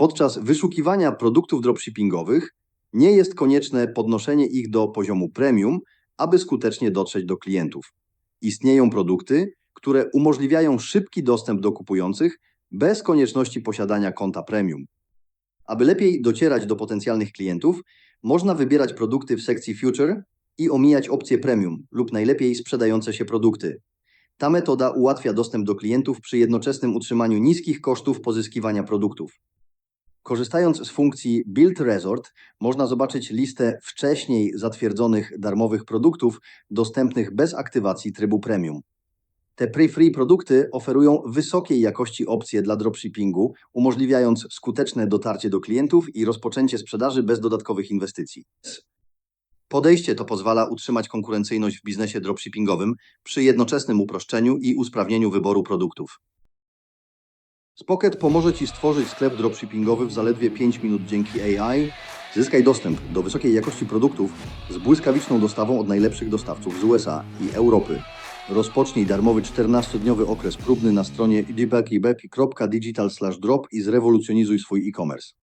Podczas wyszukiwania produktów dropshippingowych nie jest konieczne podnoszenie ich do poziomu premium, aby skutecznie dotrzeć do klientów. Istnieją produkty, które umożliwiają szybki dostęp do kupujących bez konieczności posiadania konta premium. Aby lepiej docierać do potencjalnych klientów, można wybierać produkty w sekcji Future i omijać opcje premium lub najlepiej sprzedające się produkty. Ta metoda ułatwia dostęp do klientów przy jednoczesnym utrzymaniu niskich kosztów pozyskiwania produktów. Korzystając z funkcji Build Resort, można zobaczyć listę wcześniej zatwierdzonych darmowych produktów dostępnych bez aktywacji trybu premium. Te pre-free produkty oferują wysokiej jakości opcje dla dropshippingu, umożliwiając skuteczne dotarcie do klientów i rozpoczęcie sprzedaży bez dodatkowych inwestycji. Podejście to pozwala utrzymać konkurencyjność w biznesie dropshippingowym przy jednoczesnym uproszczeniu i usprawnieniu wyboru produktów. Spocket pomoże Ci stworzyć sklep dropshippingowy w zaledwie 5 minut dzięki AI. Zyskaj dostęp do wysokiej jakości produktów z błyskawiczną dostawą od najlepszych dostawców z USA i Europy. Rozpocznij darmowy 14-dniowy okres próbny na stronie debuggybepi.digital drop i zrewolucjonizuj swój e-commerce.